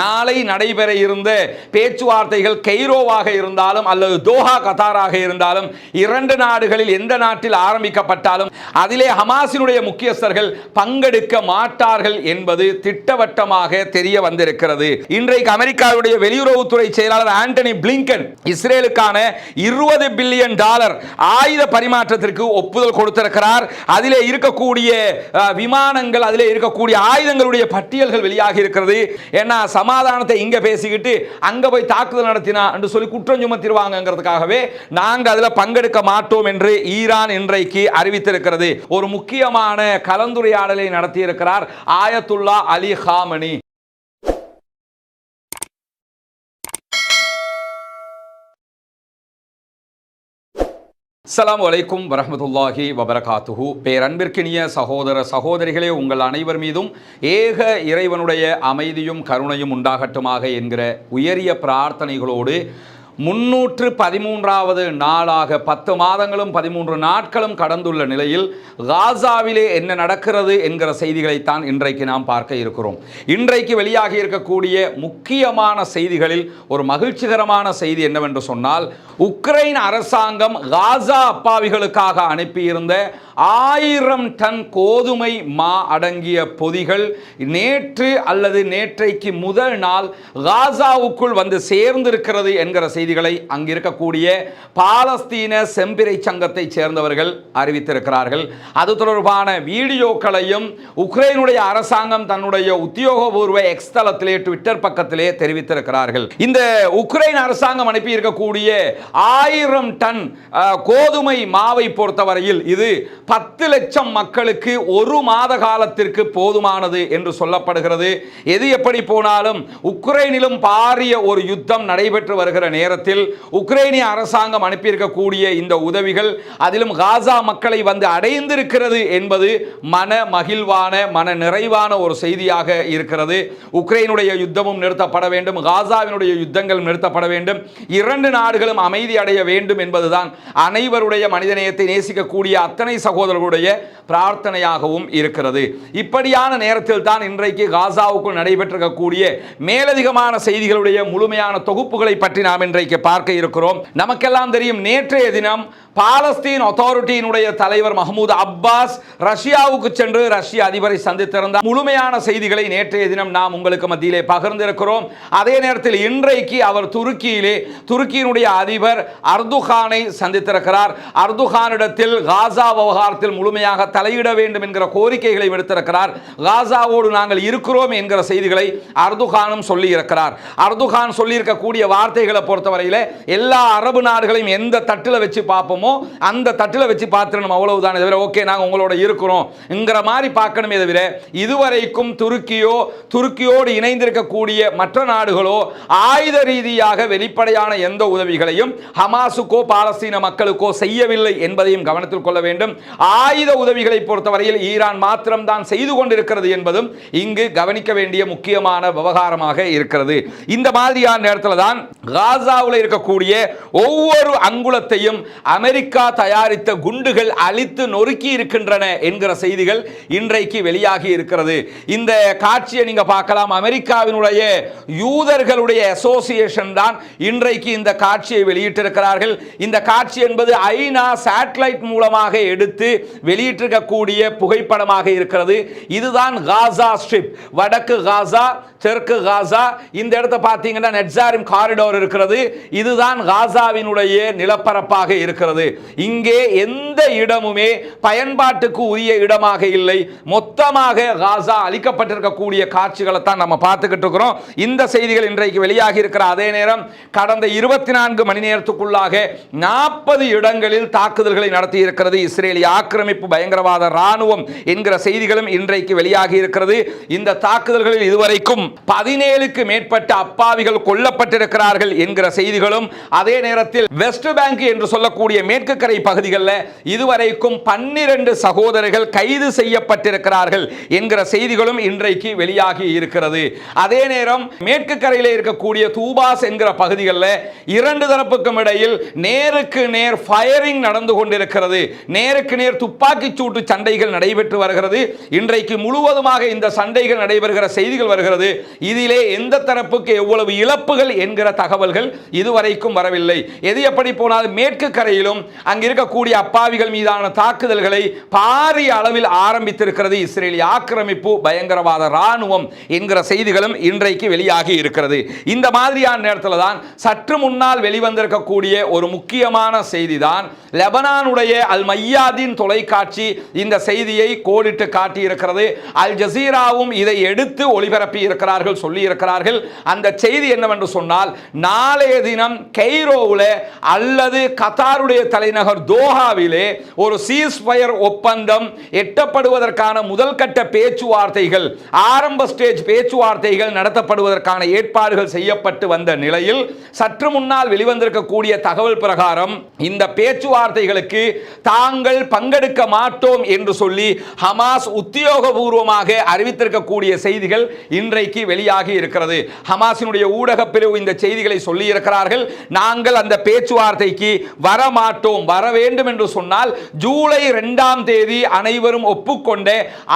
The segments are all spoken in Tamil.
நாளை நடைபெற இருந்த பேச்சுவார்த்தைகள் கெய்ரோவாக இருந்தாலும் அல்லது தோஹா கத்தாராக இருந்தாலும் இரண்டு நாடுகளில் எந்த நாட்டில் ஆரம்பிக்கப்பட்டாலும் அதிலே ஹமாஸினுடைய முக்கியஸ்தர்கள் பங்கெடுக்க மாட்டார்கள் என்பது திட்டவட்டமாக தெரிய வந்திருக்கிறது. இன்றைக்கு அமெரிக்காவுடைய வெளியுறவுத்துறை செயலாளர் ஆண்டனி பிளிங்கன் இஸ்ரேலுக்கான இருபது பில்லியன் டாலர் ஆயுத பரிமாற்றத்திற்கு ஒப்புதல் கொடுத்திருக்கிறார். அதிலே இருக்கக்கூடிய விமானங்கள் அதிலே இருக்கக்கூடிய ஆயுதங்களுடைய பட்டியல்கள் வெளியாகி இருக்கிறது. ஏன்னா சமாதானத்தை இங்க பேசிக்கிட்டு அங்க போய் தாக்குதல் நடத்தினா என்று சொல்லி குற்றம் சுமத்திடுவாங்கிறதுக்காகவே நாங்கள் அதில் பங்கெடுக்க மாட்டோம் என்று ஈரான் இன்றைக்கு அறிவித்திருக்கிறது. ஒரு முக்கியமான கலந்துரையாடலை நடத்தியிருக்கிறார் ஆயத்துல்லா அலி ஹாமணி சலாம் வலைக்கும் வரஹ்மத்துல்லாஹி வபரகாத்துஹு. பேரன்பிற்கினிய சகோதர சகோதரிகளே உங்கள் அனைவர் மீதும் ஏக இறைவனுடைய அமைதியும் கருணையும் உண்டாகட்டுமாக என்கிற உயரிய பிரார்த்தனைகளோடு முன்னூற்று பதிமூன்றாவது நாளாக பத்து மாதங்களும் பதிமூன்று நாட்களும் கடந்துள்ள நிலையில் காசாவிலே என்ன நடக்கிறது என்கிற செய்திகளைத்தான் இன்றைக்கு நாம் பார்க்க இருக்கிறோம். இன்றைக்கு வெளியாகி இருக்கக்கூடிய முக்கியமான செய்திகளில் ஒரு மகிழ்ச்சிகரமான செய்தி என்னவென்று சொன்னால் உக்ரைன் அரசாங்கம் காசா அப்பாவிகளுக்காக அனுப்பியிருந்த ஆயிரம் டன் கோதுமை மா அடங்கிய பொதிகள் நேற்று அல்லது நேற்றைக்கு முதல் நாள் காசாவுக்குள் வந்து சேர்ந்திருக்கிறது என்கிற செய்தி செய்திகளை அங்கிருக்கக்கூடிய பாலஸ்தீன செம்பிறை சங்கத்தைச் சேர்ந்தவர்கள் அறிவித்திருக்கிறார்கள். அது தொடர்பான வீடியோக்களையும் உக்ரைனுடைய அரசாங்கம் தன்னுடைய உத்தியோகபூர்வ எக்ஸ் தளத்திலே ட்விட்டர் பக்கத்திலே தெரிவித்திருக்கிறார்கள். இந்த உக்ரைன் அரசாங்கம் அனுப்பி இருக்கக்கூடிய ஆயிரம் டன் கோதுமை மாவை பொறுத்தவரையில் இது பத்து லட்சம் மக்களுக்கு ஒரு மாத காலத்திற்கு போதுமானது என்று சொல்லப்படுகிறது. எது எப்படி போனாலும் உக்ரைனிலும் பாரிய ஒரு யுத்தம் நடைபெற்று வருகிற நேரத்தில் உக்ரைனிய அரசாங்கம் அனுப்பியிருக்கக்கூடிய இந்த உதவிகள் அதிலும் காசா மக்களை வந்து அடைந்திருக்கிறது என்பது மன மகிழ்வான மன நிறைவான ஒரு செய்தியாக இருக்கிறது. உக்ரைனுடைய யுத்தமும் நிறுத்தப்பட வேண்டும் காசாவினுடைய யுத்தங்களும் நிறுத்தப்பட வேண்டும். இரண்டு நாடுகளும் அமைதி அடைய வேண்டும் என்பதுதான் அனைவருடைய மனிதநேயத்தை நேசிக்கக்கூடிய அத்தனை சகோதரர்களுடைய பிரார்த்தனையாகவும் இருக்கிறது. இப்படியான நேரத்தில் தான் இன்றைக்கு காசாவுக்குள் நடைபெற்றிருக்கக்கூடிய மேலதிகமான செய்திகளுடைய முழுமையான தொகுப்புகளை பற்றி நாம் இன்றைக்கு இன்றைக்கு பார்க்க இருக்கிறோம். நமக்கெல்லாம் தெரியும் நேற்றைய தினம் பாலஸ்தீன் அத்தாரிட்டியினுடைய தலைவர் மஹமூத் அப்பாஸ் ரஷ்யாவுக்கு சென்று ரஷ்ய அதிபரை சந்தித்திருந்தார். முழுமையான செய்திகளை நேற்றைய தினம் நாம் உங்களுக்கு மத்தியிலே பகிர்ந்திருக்கிறோம். அதே நேரத்தில் இன்றைக்கு அவர் துருக்கியிலே துருக்கியினுடைய அதிபர் அர்துகானை சந்தித்திருக்கிறார். அர்துகானிடத்தில் காசா விவகாரத்தில் முழுமையாக தலையிட வேண்டும் என்கிற கோரிக்கைகளை விடுத்திருக்கிறார் காசாவோடு நாங்கள் இருக்கிறோம் என்கிற செய்திகளை அர்துகானும் சொல்லியிருக்கிறார். அர்துகான் சொல்லியிருக்கக்கூடிய வார்த்தைகளை பொறுத்தவரை பொறுத்தவரையில எல்லா அரபு நாடுகளையும் எந்த தட்டில் வச்சு பார்ப்போமோ அந்த தட்டில் வச்சு பார்த்துடணும் அவ்வளவுதான் தவிர ஓகே நாங்கள் உங்களோட இருக்கிறோம்ங்கிற மாதிரி பார்க்கணுமே தவிர இதுவரைக்கும் துருக்கியோ துருக்கியோடு இணைந்திருக்கக்கூடிய மற்ற நாடுகளோ ஆயுத ரீதியாக வெளிப்படையான எந்த உதவிகளையும் ஹமாஸுக்கோ பாலஸ்தீன மக்களுக்கோ செய்யவில்லை என்பதையும் கவனத்தில் கொள்ள வேண்டும். ஆயுத உதவிகளை பொறுத்தவரையில் ஈரான் மாத்திரம்தான் செய்து கொண்டிருக்கிறது என்பதும் இங்கு கவனிக்க வேண்டிய முக்கியமான விவகாரமாக இருக்கிறது. இந்த மாதிரியான நேரத்தில் தான் காசா காசாவில் இருக்கக்கூடிய ஒவ்வொரு அங்குலத்தையும் அமெரிக்கா தயாரித்த குண்டுகள் அழித்து நொறுக்கி இருக்கின்றன என்கிற செய்திகள் இன்றைக்கு வெளியாகி இருக்கிறது. இந்த காட்சியை நீங்க பார்க்கலாம். அமெரிக்காவினுடைய யூதர்களுடைய அசோசியேஷன் தான் இன்றைக்கு இந்த காட்சியை வெளியிட்டிருக்கிறார்கள். இந்த காட்சி என்பது ஐநா சேட்டலைட் மூலமாக எடுத்து வெளியிட்டிருக்கக்கூடிய புகைப்படமாக இருக்கிறது. இதுதான் காசா ஸ்ட்ரிப். வடக்கு காசா தெற்கு காசா இந்த இடத்தை பார்த்தீங்கன்னா நெட்சாரிம் காரிடோர் இருக்கிறது. இதுதான் காசாவினுடைய நிலப்பரப்பாக இருக்கிறது. இங்கே எந்த இடமுமே பயன்பாட்டுக்கு உரிய இடமாக இல்லை. மொத்தமாக காசா அளிக்கப்பட்டிருக்கக்கூடிய காட்சிகளை தான் நம்ம பார்த்துக்கிட்டு இருக்கிறோம். இந்த செய்திகள் இன்றைக்கு வெளியாகி இருக்கிற அதே நேரம் கடந்த இருபத்தி நான்கு மணி நேரத்துக்குள்ளாக நாற்பது இடங்களில் தாக்குதல்களை நடத்தி இருக்கிறது இஸ்ரேலிய ஆக்கிரமிப்பு பயங்கரவாத ராணுவம் என்கிற செய்திகளும் இன்றைக்கு வெளியாகி இருக்கிறது இந்த தாக்குதல்களில் இதுவரைக்கும் பதினேழுக்கு மேற்பட்ட அப்பாவிகள் கொல்லப்பட்டிருக்கிறார்கள் என்கிற செய்திகளும் அதே நேரத்தில் வெஸ்ட் பேங்க் என்று சொல்லக்கூடிய மேற்கு கரை பகுதிகளில் இதுவரைக்கும் பன்னிரண்டு சகோதரர்கள் கைது செய்யப்பட்டிருக்கிறார்கள் என்கிற செய்திகளும் இன்றைக்கு வெளியாகி இருக்கிறது. அதே நேரம் மேற்கு கரையில் இருக்கக்கூடிய தூபாஸ் என்கிற பகுதிகளில் இரண்டு தரப்புக்கும் இடையில் நேருக்கு நேர் ஃபயரிங் நடந்து கொண்டிருக்கிறது. நேருக்கு நேர் துப்பாக்கி சூட்டு சண்டைகள் நடைபெற்று வருகிறது. இன்றைக்கு முழுவதுமாக இந்த சண்டைகள் நடைபெறுகிற செய்திகள் வருகிறது. இதிலே எந்த தரப்புக்கு எவ்வளவு இழப்புகள் என்கிற தகவல்கள் இதுவரைக்கும் வரவில்லை. எது எப்படி போனால் மேற்கு கரையிலும் அங்கு இருக்கக்கூடிய அப்பாவிகள் மீதான தாக்குதல்களை பாரிய அளவில் ஆரம்பித்திருக்கிறது. இஸ்ரேலிய ஆக்கிரமிப்பு பயங்கரவாத ராணுவம் என்கிற செய்திகளும் இன்றைக்கு வெளியாகி இருக்கிறது. இந்த மாதிரியான நேரத்தில் தான் சற்று முன்னால் வெளிவந்திருக்கக்கூடிய ஒரு முக்கியமான செய்தி தான் லெபனானுடைய அல் மையாதின் தொலைக்காட்சி இந்த செய்தியை கோடிட்டு காட்டியிருக்கிறது. அல் ஜசீராவும் இதை எடுத்து ஒளிபரப்பி இருக்கிறார்கள் சொல்லி இருக்கிறார்கள் அந்த செய்தி என்னவென்று சொன்னால் நாளைய தினம் கெய்ரோவில் அல்லது கத்தாருடைய தலைநகர் தோஹாவிலே ஒரு சீஸ்ஃபயர் ஒப்பந்தம் எட்டப்படுவதற்கான முதல் கட்ட பேச்சுவார்த்தைகள் ஆரம்ப ஸ்டேஜ் பேச்சுவார்த்தைகள் நடத்தப்படுவதற்கான ஏற்பாடுகள் செய்யப்பட்டு வந்த நிலையில் சற்று முன்னால் வெளிவந்திருக்கக்கூடிய தகவல் பிரகாரம் இந்த பேச்சுவார்த்தைகளுக்கு தாங்கள் பங்கெடுக்க மாட்டோம் என்று சொல்லி ஹமாஸ் உத்தியோகபூர்வமாக அறிவித்திருக்கக்கூடிய செய்திகள் இன்றைக்கு வெளியாகி இருக்கிறது. ஹமாஸினுடைய ஊடக பிரிவு இந்த செய்திகளை சொல்லியிருக்க இருக்கிறார்கள் நாங்கள் அந்த பேச்சுவார்த்தைக்கு வர மாட்டோம் வர வேண்டும் என்று சொன்னால் ஜூலை இரண்டாம் தேதி அனைவரும் ஒப்புக்கொண்ட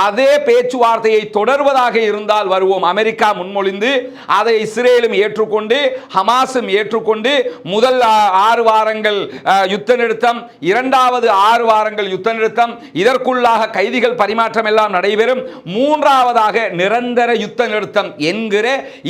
அதே பேச்சுவார்த்தையை தொடர்வதாக இருந்தால் வருவோம். அமெரிக்கா முன்மொழிந்து அதை இஸ்ரேலும் ஏற்றுக்கொண்டு ஹமாஸும் ஏற்றுக்கொண்டு முதல் ஆறு வாரங்கள் யுத்த நிறுத்தம் இரண்டாவது ஆறு வாரங்கள் யுத்த நிறுத்தம் இதற்குள்ளாக கைதிகள் பரிமாற்றம் எல்லாம் நடைபெறும். மூன்றாவதாக நிரந்தர யுத்த நிறுத்தம் என்கிற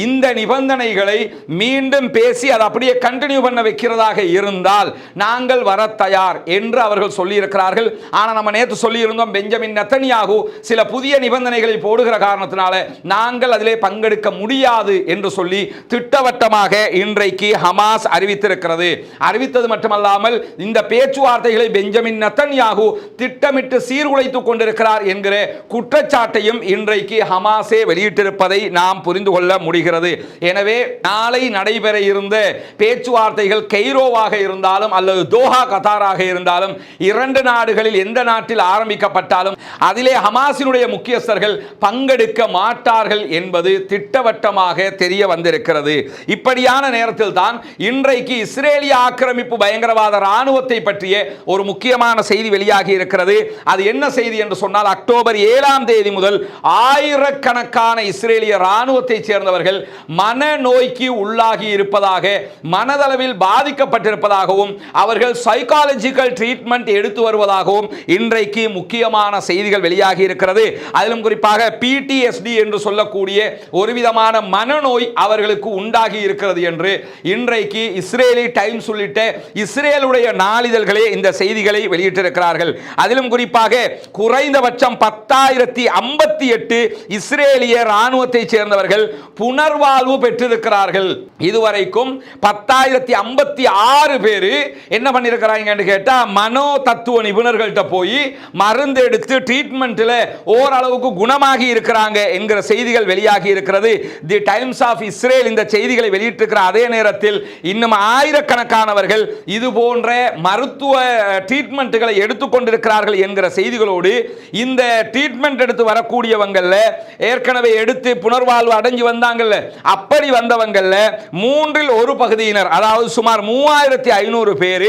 இந்த நிபந்தனைகளை மீண்டும் பேசி அதை அப்படியே கண்டினியூ பண்ண வைக்கிறதாக இருந்தால் நாங்கள் வர தயார் என்று அவர்கள் சொல்லியிருக்கிறார்கள். ஆனால் நம்ம நேற்று சொல்லியிருந்தோம் பெஞ்சமின் நெத்தனியாகு சில புதிய நிபந்தனைகளை போடுகிற காரணத்தினால நாங்கள் அதிலே பங்கெடுக்க முடியாது என்று சொல்லி திட்டவட்டமாக இன்றைக்கு ஹமாஸ் அறிவித்திருக்கிறது. அறிவித்தது மட்டுமல்லாமல் இந்த பேச்சுவார்த்தைகளை பெஞ்சமின் நெத்தன்யாகு திட்டமிட்டு சீர்குலைத்துக் கொண்டிருக்கிறார் என்கிற குற்றச்சாட்டையும் இன்றைக்கு ஹமாஸே வெளியிட்டிருப்பதை நாம் புரிந்து கொள்ள முடிகிறது. எனவே நாளை நடைபெற இருந்த பேச்சுவார்த்தைகள் கெய்ரோவாக இருந்தாலும் அல்லது தோஹா கத்தாராக இருந்தாலும் இரண்டு நாடுகளில் எந்த நாட்டில் ஆரம்பிக்கப்பட்டாலும் அதிலே ஹமாசினுடைய முக்கியஸ்தர்கள் பங்கெடுக்க மாட்டார்கள் என்பது திட்டவட்டமாக தெரிய வந்திருக்கிறது. இப்படியான நேரத்தில் தான் இன்றைக்கு இஸ்ரேலிய ஆக்கிரமிப்பு பயங்கரவாத ராணுவத்தை பற்றிய ஒரு முக்கியமான செய்தி வெளியாகி இருக்கிறது. அது என்ன செய்தி என்று சொன்னால் அக்டோபர் ஏழாம் தேதி முதல் ஆயிரக்கணக்கான இஸ்ரேலிய ராணுவத்தைச் சேர்ந்தவர்கள் மனநோய்க்கு உள்ளாகி இருப்பதாக மனதளவில் பாதிக்கப்பட்டிருப்பதாகவும் அவர்கள் சைக்காலஜிக்கல் ட்ரீட்மெண்ட் எடுத்து வருவதாகவும் இன்றைக்கு முக்கியமான செய்திகள் வெளியாகி இருக்கிறது. அதிலும் குறிப்பாக பிடிஎஸ்டி என்று சொல்லக்கூடிய ஒரு விதமான மனநோய் அவர்களுக்கு உண்டாகி இருக்கிறது என்று இன்றைக்கு இஸ்ரேலி டைம்ஸ் உள்ளிட்ட இஸ்ரேலுடைய நாளிதழ்களே இந்த செய்திகளை வெளியிட்டிருக்கிறார்கள். அதிலும் குறிப்பாக குறைந்தபட்சம் பத்தாயிரத்தி ஐம்பத்தி எட்டு இஸ்ரேலிய ராணுவத்தைச் சேர்ந்தவர்கள் புனர்வாழ்வு பெற்றிருக்கிறார்கள். இதுவரைக்கும் பத்தாயிரத்தி ஐம்பத்தி ஆறு பேர் என்ன பண்ணியிருக்கிறாங்கன்னு கேட்டால் மனோ தத்துவ நிபுணர்கள்ட்ட போய் மருந்து எடுத்து ட்ரீட்மெண்ட்டில் ஓரளவுக்கு குணமாகி இருக்கிறாங்க என்கிற செய்திகள் வெளியாகி இருக்கிறது. தி டைம்ஸ் ஆஃப் இஸ்ரேல் இந்த செய்திகளை வெளியிட்டிருக்கிற அதே நேரத்தில் இன்னும் ஆயிரக்கணக்கானவர்கள் இது போன்ற மருத்துவ ட்ரீட்மெண்ட்டுகளை எடுத்துக்கொண்டிருக்கிறார்கள் என்கிற செய்திகளோடு இந்த ட்ரீட்மெண்ட் எடுத்து வரக்கூடியவங்களில் ஏற்கனவே எடுத்து புனர்வாழ்வு அடைஞ்சு வந்தாங்கல்ல அப்படி வந்தவங்கள்ல மூன்றில் ஒரு பகுதியினர் அதாவது சுமார் மூவாயிரத்தி ஐநூறு பேர்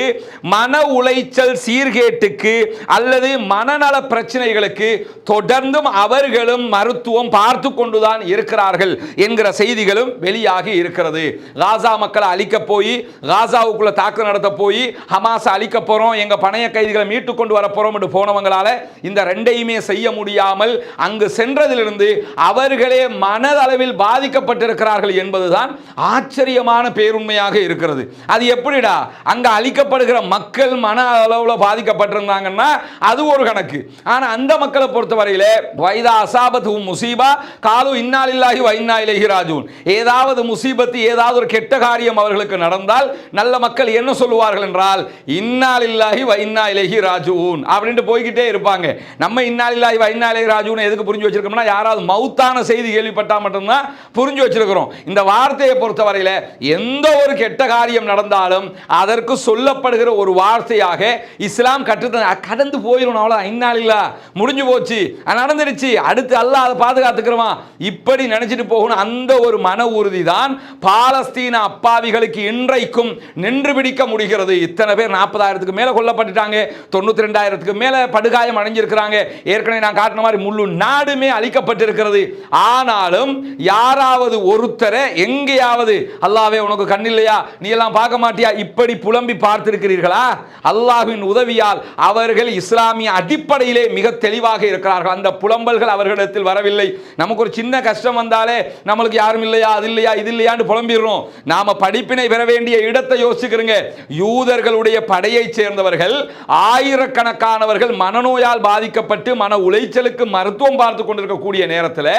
மன உளைச்சல் சீர்கேட்டுக்கு அல்லது மனநல பிரச்சனைகளுக்கு தொடர்ந்தும் அவர்களும் மருத்துவம் பார்த்து கொண்டுதான் இருக்கிறார்கள் என்கிற செய்திகளும் வெளியாகி இருக்கிறது. காசா மக்களை அழிக்க போய் காசாவுக்குள்ள தாக்கு நடத்த போய் ஹமாஸ் அழிக்க போறோம் எங்க பணைய கைதிகளை மீட்டு கொண்டு வர போறோம் என்று போனவங்களால இந்த ரெண்டையுமே செய்ய முடியாமல் அங்கு சென்றதிலிருந்து அவர்களே மனதளவில் பாதிக்கப்பட்டிருக்கிறார்கள் என்பதுதான் ஆச்சரியமான பேரும் உண்மையாக இருக்கிறது. அது எப்படிடா? அங்க அழிக்கப்படுகிற மக்கள் மன அளவில் பாதிக்கப்பட்டிருந்தாங்கன்னா அது ஒரு கணக்கு. ஆனா அந்த மக்களை பொறுத்தவரையில வைதா அசாபத்து முசீபா காலு இன்னாலில்லாஹி வைன்னா இலகி ராஜூன். ஏதாவது முசீபத்து ஏதாவது ஒரு கெட்ட காரியம் அவர்களுக்கு நடந்தால் நல்ல மக்கள் என்ன சொல்லுவார்கள் என்றால் இன்னாலில்லாஹி வைன்னா இலகி ராஜூன். அப்படின்ட்டு போய்கிட்டே இருப்பாங்க. நம்ம இன்னாலில்லாஹி வைன்னா இலகி ராஜூன் எதுக்கு புரிஞ்சு வச்சிருக்கோம்னா யாராவது மௌத்தான செய்தி கேள்விப்பட்டா மட்டும்தான் புரிஞ்சு வச்சிருக்கிறோம். இந்த வார்த்தையை பொறுத்தவரையில் எந்த ஒரு கெட்ட காரியம் நடந்தாலும் அதற்கு சொல்லப்படுகிற ஒரு வார்த்தையாக இஸ்லாம் கற்று கடந்து போயிடும் அவ்வளோ இன்னாலில்லா முடிஞ்சு போச்சு நடந்துடுச்சு அடுத்து அல்லாஹ் அதை பாதுகாத்துக்கிறோமா இப்படி நினைச்சிட்டு போகணும். அந்த ஒரு மன உறுதி தான் பாலஸ்தீன அப்பாவிகளுக்கு இன்றைக்கும் நின்று பிடிக்க முடிகிறது. இத்தனை பேர் நாற்பதாயிரத்துக்கு மேலே கொல்லப்பட்டுட்டாங்க தொண்ணூத்தி ரெண்டாயிரத்துக்கு மேலே படுகாயம் அடைஞ்சிருக்கிறாங்க. ஏற்கனவே நான் காட்டின மாதிரி முழு நாடுமே அழிக்கப்பட்டிருக்கிறது. ஆனாலும் யாராவது ஒருத்தரை எங்கேயாவது அல்லாவே உனக்கு கண்ணில்லையா? நீ எல்லாம் பார்க்க மாட்டியா? இப்படி புலம்பி பார்த்திருக்கிறீர்களா? அல்லாஹுவின் உதவியால் அவர்கள் இஸ்லாமிய அடிப்படையிலே மிக தெளிவாக இருக்கிறார்கள். அந்த புலம்பல்கள் அவர்களிடத்தில் வரவில்லை. நமக்கு ஒரு சின்ன கஷ்டம் வந்தாலே நம்மளுக்கு யாரும் இல்லையா? அது இல்லையா? இது இல்லையான்னு புலம்பிடுறோம். நாம படிப்பினை பெற வேண்டிய இடத்தை யோசிக்கிறோங்க யூதர்களுடைய படையை சேர்ந்தவர்கள் ஆயிரக்கணக்கானவர்கள் மனநோயால் பாதிக்கப்பட்டு மன உளைச்சலுக்கு மருத்துவம் பார்த்து கொண்டிருக்கக்கூடிய நேரத்தில்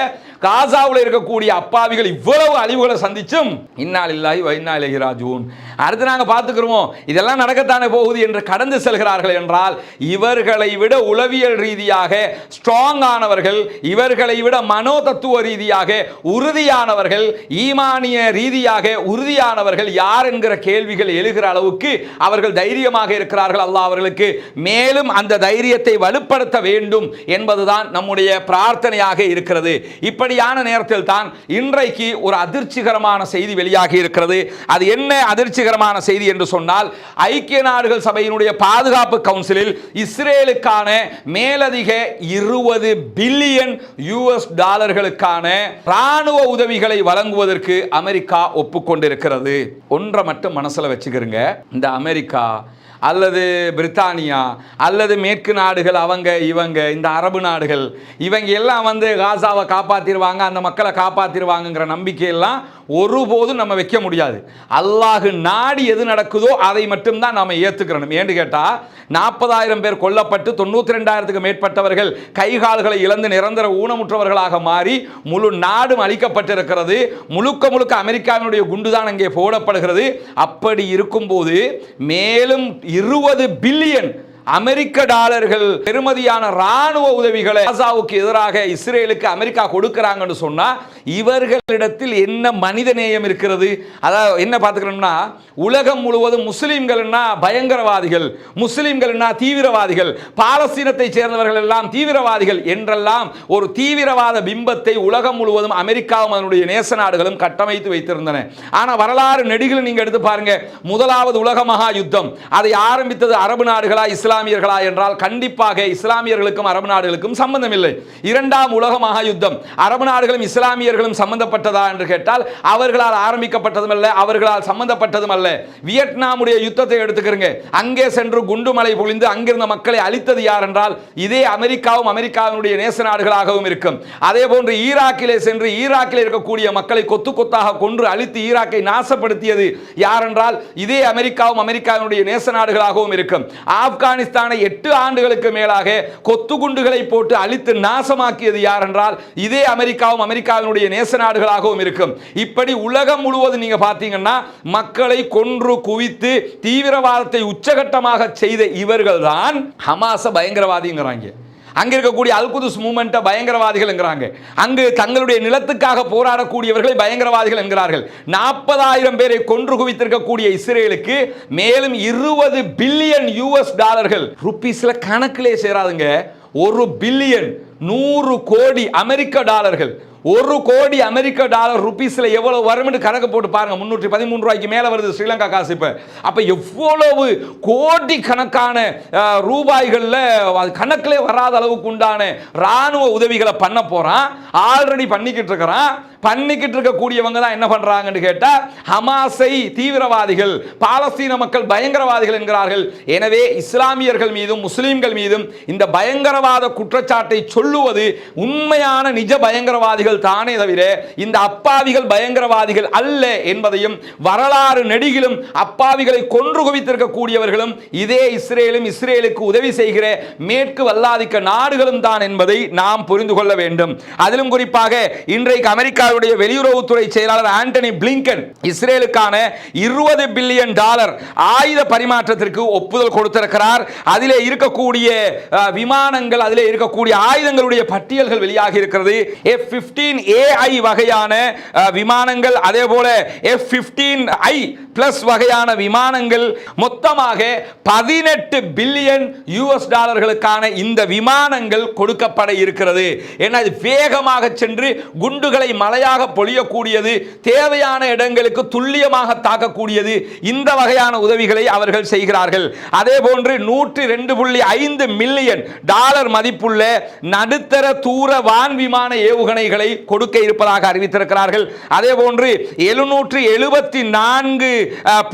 காசாவில் இருக்கக்கூடிய அப்பாவிகள் இவ்வளவு அழிவுகளை சந்திச்சும் இன்னால் இல்லாய் வைநாள் ராஜூன் அடுத்து நாங்கள் பார்த்துக்கிறோம் இதெல்லாம் நடக்கத்தானே போகுது என்று கடந்து செல்கிறார்கள் என்றால் இவர்களை விட உளவியல் ரீதியாக ஸ்ட்ராங் ஆனவர்கள் இவர்களை விட மனோ தத்துவ ரீதியாக உறுதியானவர்கள் ஈமானிய ரீதியாக உறுதியானவர்கள் யார் என்கிற கேள்விகள் எழுகிற அளவுக்கு அவர்கள் தைரியமாக இருக்கிறார்கள். அல்லாஹ் அவர்களுக்கு மேலும் அந்த தைரியத்தை வலுப்படுத்த வேண்டும் என்பதுதான் நம்முடைய பிரார்த்தனையாக இருக்கிறது. இப்படியான நேரத்தில் தான் இன்றைக்கு ஒரு அதிர்ச்சிகரமான செய்தி வெளியாகி இருக்கிறது. அது என்ன அதிர்ச்சிகரமான செய்தி என்று சொன்னால் ஐக்கிய நாடுகள் சபையினுடைய பாதுகாப்பு கவுன்சிலில் இஸ்ரேலுக்கான மேலதிக இருபது பில்லியன் யூஎஸ் டாலர்களுக்கான ராணுவ உதவிகளை வழங்குவதற்கு அமெரிக்கா ஒப்புக்கொண்டிருக்கிறது. ஒன்றை மட்டும் மனசில் வச்சுக்கிறங்க இந்த அமெரிக்கா அல்லது பிரித்தானியா அல்லது மேற்கு நாடுகள் அவங்க இவங்க இந்த அரபு நாடுகள் இவங்க எல்லாம் வந்து காசாவை காப்பாற்றிடுவாங்க அந்த மக்களை காப்பாற்றிடுவாங்கங்கிற நம்பிக்கையெல்லாம் ஒருபோதும் நம்ம வைக்க முடியாது. அல்லாஹு நாடி எது நடக்குதோ அதை மட்டும்தான் நாம் ஏற்றுக்கிறணும் ஏன்னு கேட்டால் நாற்பதாயிரம் பேர் கொல்லப்பட்டு தொண்ணூற்றி ரெண்டாயிரத்துக்கு மேற்பட்டவர்கள் கைகால்களை இழந்து நிரந்தர ஊனமுற்றவர்களாக மாறி முழு நாடும் அழிக்கப்பட்டிருக்கிறது. முழுக்க முழுக்க அமெரிக்காவினுடைய குண்டுதான் அங்கே போடப்படுகிறது. அப்படி இருக்கும்போது மேலும் இருபது பில்லியன் அமெரிக்க டாலர்கள் பெருமதியான ராணுவ உதவிகளை காசாவுக்கு எதிராக இஸ்ரேலுக்கு அமெரிக்கா கொடுக்கிறாங்கன்னு சொன்னா இவர்களிடத்தில் என்ன மனித நேயம் இருக்கிறது? அதாவது என்ன பார்த்துக்கணும்னா உலகம் முழுவதும் முஸ்லீம்கள்னா பயங்கரவாதிகள் முஸ்லீம்கள்னா தீவிரவாதிகள் பாலஸ்தீனத்தை சேர்ந்தவர்கள் எல்லாம் தீவிரவாதிகள் என்றெல்லாம் ஒரு தீவிரவாத பிம்பத்தை உலகம் முழுவதும் அமெரிக்காவும் அதனுடைய நேச நாடுகளும் கட்டமைத்து வைத்திருந்தன. ஆனா வரலாறு நெடுகில் நீங்க எடுத்து பாருங்க முதலாவது உலக மகா யுத்தம் அதை ஆரம்பித்தது அரபு நாடுகளா இஸ்லாமியர்களா என்றால் கண்டிப்பாக இஸ்லாமியர்களுக்கும் அரபு நாடுகளுக்கும் சம்பந்தம் இல்லை இரண்டாம் உலக மகா யுத்தம். அரபு நாடுகளும் இஸ்லாமியர்களும் சம்பந்தப்பட்டதா என்று கேட்டால் அவர்களால் ஆரம்பிக்கப்பட்டதும் அல்ல அவர்களால் சம்பந்தப்பட்டதும் அல்ல வியட்நாமுடைய யுத்தத்தை எடுத்துக்கிறங்க. அங்கே சென்று குண்டுமலை பொழிந்து அங்கிருந்த மக்களை அழித்தது யார் என்றால் இதே அமெரிக்காவும் அமெரிக்காவினுடைய நேச நாடுகளாகவும் இருக்கும். அதே போன்று ஈராக்கிலே சென்று ஈராக்கில் இருக்கக்கூடிய மக்களை கொத்து கொத்தாக கொன்று அழித்து ஈராக்கை நாசப்படுத்தியது யார் என்றால் இதே அமெரிக்காவும் அமெரிக்காவினுடைய நேச நாடுகளாகவும் இருக்கும். ஆப்கானி ஆப்கானிஸ்தானை எட்டு ஆண்டுகளுக்கு மேலாக கொத்து குண்டுகளை போட்டு அழித்து நாசமாக்கியது யார் என்றால் இதே அமெரிக்காவும் அமெரிக்காவினுடைய நேச நாடுகளாகவும் இருக்கும். இப்படி உலகம் முழுவதும் நீங்க பார்த்தீங்கன்னா மக்களை கொன்று குவித்து தீவிரவாதத்தை உச்சகட்டமாக செய்த இவர்கள் தான் ஹமாச பயங்கரவாதிங்கிறாங்க. அங்கே இருக்கக்கூடிய அல்குதுஸ் மூமெண்ட்டை பயங்கரவாதிகள்ங்கிறாங்க. அங்கு தங்களுடைய நிலத்துக்காக போராடக்கூடியவர்களை பயங்கரவாதிகள் என்கிறார்கள். நாற்பதாயிரம் பேரை கொன்று குவித்திருக்கக்கூடிய இஸ்ரேலுக்கு மேலும் இருபது பில்லியன் யூஎஸ் டாலர்கள். ருப்பீஸில் கணக்கிலே சேராதுங்க. ஒரு பில்லியன் நூறு கோடி அமெரிக்க டாலர்கள். ஒரு கோடி அமெரிக்க டாலர் ருபீஸில் எவ்வளோ வரும்னு கணக்கு போட்டு பாருங்கள் முன்னூற்றி பதிமூணு ரூபாய்க்கு மேலே வருது ஸ்ரீலங்கா காசு இப்போ. அப்போ எவ்வளவு கோடி கணக்கான ரூபாய்களில் அது கணக்கிலே வராத அளவுக்கு உண்டான ராணுவ உதவிகளை பண்ண போகிறான் ஆல்ரெடி பண்ணிக்கிட்டு இருக்கிறான். பண்ணிக்கிட்டு இருக்கக்கூடியவங்க தான் என்ன பண்றாங்கன்னு கேட்டால் ஹமாஸை தீவிரவாதிகள் பாலஸ்தீன மக்கள் பயங்கரவாதிகள் என்கிறார்கள். எனவே இஸ்லாமியர்கள் மீதும் முஸ்லீம்கள் மீதும் இந்த பயங்கரவாத குற்றச்சாட்டை சொல்லுவது உண்மையான நிஜ பயங்கரவாதிகள் தானே தவிர இந்த அப்பாவிகள் பயங்கரவாதிகள் அல்ல என்பதையும் வரலாறு நெடுகிலும் அப்பாவிகளை கொன்று குவித்திருக்கக்கூடியவர்களும் இதே இஸ்ரேலும் இஸ்ரேலுக்கு உதவி செய்கிற மேற்கு வல்லாதிக்க நாடுகளும் தான் என்பதை நாம் புரிந்து கொள்ள வேண்டும். அதிலும் குறிப்பாக இன்றைக்கு அமெரிக்கா அமெரிக்காவுடைய வெளியுறவுத்துறை செயலாளர் ஆண்டனி பிளிங்கன் இஸ்ரேலுக்கான இருபது பில்லியன் டாலர் ஆயுத பரிமாற்றத்திற்கு ஒப்புதல் கொடுத்திருக்கிறார். அதிலே இருக்கக்கூடிய விமானங்கள் அதிலே இருக்கக்கூடிய ஆயுதங்களுடைய பட்டியல்கள் வெளியாகி இருக்கிறது. எஃப் பிப்டீன் ஏஐ வகையான விமானங்கள் அதே போல எஃப் பிப்டீன் ஐ பிளஸ் வகையான விமானங்கள் மொத்தமாக பதினெட்டு பில்லியன் யூஎஸ் டாலர்களுக்கான இந்த விமானங்கள் கொடுக்கப்பட இருக்கிறது. ஏன்னா இது வேகமாக சென்று குண்டுகளை மலை மழையாக பொழியக்கூடியது தேவையான இடங்களுக்கு துல்லியமாக தாக்கக்கூடியது இந்த வகையான உதவிகளை அவர்கள் செய்கிறார்கள். அதே போன்று நூற்றி ரெண்டு புள்ளி ஐந்து மில்லியன் டாலர் மதிப்புள்ள நடுத்தர தூர வான் விமான ஏவுகணைகளை கொடுக்க இருப்பதாக அறிவித்திருக்கிறார்கள். அதே போன்று எழுநூற்று எழுபத்தி நான்கு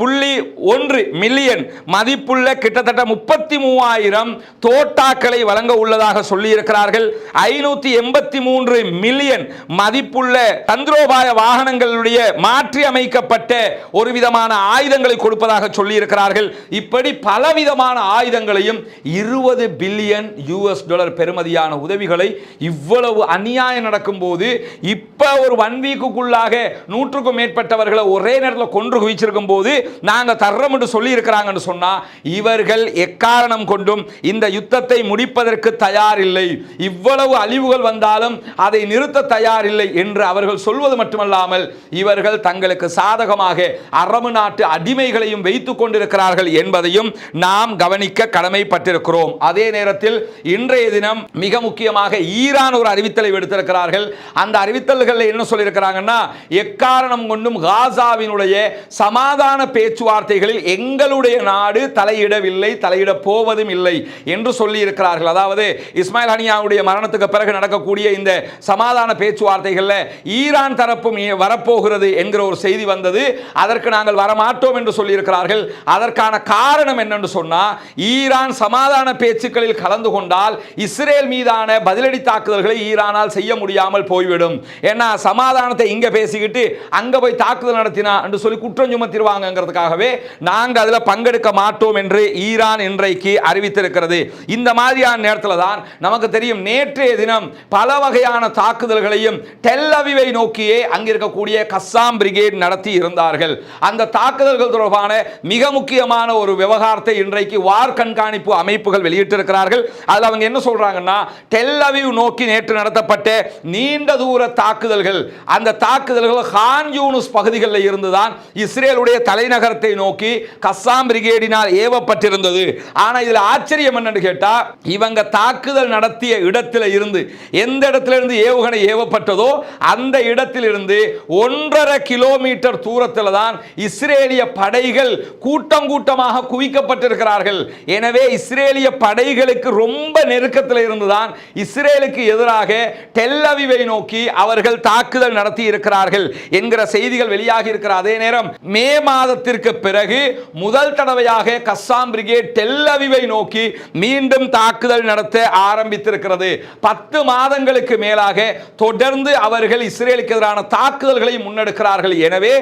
புள்ளி ஒன்று மில்லியன் மதிப்புள்ள கிட்டத்தட்ட முப்பத்தி மூவாயிரம் தோட்டாக்களை வழங்க உள்ளதாக சொல்லியிருக்கிறார்கள். ஐநூற்றி ஐநூத்தி எண்பத்தி மூன்று மில்லியன் மதிப்புள்ள தந்திரோபாய வாகனங்களுடைய மாற்றி அமைக்கப்பட்ட ஒரு விதமான ஆயுதங்களை கொடுப்பதாக சொல்லி இருக்கிறார்கள் இப்படி பலவிதமான ஆயுதங்களையும் இருபது பில்லியன் யூஎஸ் டாலர் பெறுமதியான உதவிகளை இவ்வளவு அநியாயம் நடக்கும்போது இப்போ ஒரு ஒன் வீக்குக்குள்ளாக நூற்றுக்கும் மேற்பட்டவர்களை ஒரே நேரத்தில் கொன்று குவிச்சிருக்கும் போது நாங்க தர்றோம் என்று சொல்லி இருக்கிறாங்கன்னு சொன்னா இவர்கள் எக்காரணம் கொண்டும் இந்த யுத்தத்தை முடிப்பதற்கு தயார் இல்லை இவ்வளவு அழிவுகள் வந்தாலும் அதை நிறுத்த தயார் இல்லை என்று அவர்கள் சொல்வது மட்டுமல்லாமல் இவர்கள் தங்களுக்கு சாதகமாக அரபு நாட்டு அடிமைகளையும் வைத்துக் கொண்டிருக்கிறார்கள் என்பதையும் நாம் கவனிக்க கடமைப்பட்டிருக்கிறோம். அதே நேரத்தில் இன்றைய தினம் மிக முக்கியமாக ஈரான் ஒரு அறிவித்தலை விடுத்திருக்கிறார்கள். அந்த அறிவித்தல்களில் என்ன சொல்லியிருக்கிறாங்கன்னா எக்காரணம் கொண்டும் காசாவினுடைய சமாதான பேச்சுவார்த்தைகளில் எங்களுடைய நாடு தலையிடவில்லை தலையிட போவதும் இல்லை என்று சொல்லி இருக்கிறார்கள் அதாவது இஸ்மாயில் ஹனியாவுடைய மரணத்துக்கு பிறகு நடக்கக்கூடிய இந்த சமாதான பேச்சுவார்த்தைகளில் ஈரான் தரப்பும் வரப்போகிறது என்கிற ஒரு செய்தி வந்தது. அதற்கு நாங்கள் வரமாட்டோம் என்று சொல்லியிருக்கிறார்கள். அதற்கான காரணம் என்னென்று சொன்னால் ஈரான் சமாதான பேச்சுக்களில் கலந்து கொண்டால் இஸ்ரேல் மீதான பதிலடி தாக்குதல்களை ஈரானால் செய்ய முடியாமல் போய்விடும். ஏன்னா சமாதானத்தை இங்கே பேசிக்கிட்டு அங்கே போய் தாக்குதல் நடத்தினா என்று சொல்லி குற்றம் சுமத்திடுவாங்கிறதுக்காகவே நாங்கள் அதில் பங்கெடுக்க மாட்டோம் என்று ஈரான் இன்றைக்கு அறிவித்திருக்கிறது. இந்த மாதிரியான நேரத்தில் தான் நமக்கு தெரியும் நேற்றைய தினம் பல வகையான தாக்குதல்களையும் டெல் தீவை நோக்கியே அங்கிருக்கக்கூடிய கஸ்ஸாம் பிரிகேட் நடத்தி இருந்தார்கள். அந்த தாக்குதல்கள் தொடர்பான மிக முக்கியமான ஒரு விவகாரத்தை இன்றைக்கு வார் கண்காணிப்பு அமைப்புகள் வெளியிட்டிருக்கிறார்கள். அதில் அவங்க என்ன சொல்றாங்கன்னா டெல் நோக்கி நேற்று நடத்தப்பட்ட நீண்ட தூர தாக்குதல்கள் அந்த தாக்குதல்கள் ஹான் யூனுஸ் பகுதிகளில் இருந்துதான் இஸ்ரேலுடைய தலைநகரத்தை நோக்கி கஸ்ஸாம் பிரிகேடினால் ஏவப்பட்டிருந்தது. ஆனா இதில் ஆச்சரியம் என்னன்னு கேட்டால் இவங்க தாக்குதல் நடத்திய இடத்துல இருந்து எந்த இடத்துல இருந்து ஏவுகணை ஏவப்பட்டதோ அந்த அந்த இடத்திலிருந்து ஒன்றரை கிலோமீட்டர் தூரத்தில் தான் இஸ்ரேலிய படைகள் கூட்டம் கூட்டமாக குவிக்கப்பட்டிருக்கிறார்கள். எனவே இஸ்ரேலிய படைகளுக்கு ரொம்ப நெருக்கத்தில் இருந்துதான் இஸ்ரேலுக்கு எதிராக டெல்லவிவை நோக்கி அவர்கள் தாக்குதல் நடத்தி இருக்கிறார்கள் என்கிற செய்திகள் வெளியாகி இருக்கிற அதே நேரம் மே மாதத்திற்கு பிறகு முதல் தடவையாக கஸ்ஸாம் பிரிகேட் டெல்லவிவை நோக்கி மீண்டும் தாக்குதல் நடத்த ஆரம்பித்திருக்கிறது. பத்து மாதங்களுக்கு மேலாக தொடர்ந்து அவர்கள் இஸ்ரேலுக்கு எதிரான தாக்குதல்களை முன்னெடுக்கிறார்கள். எனவே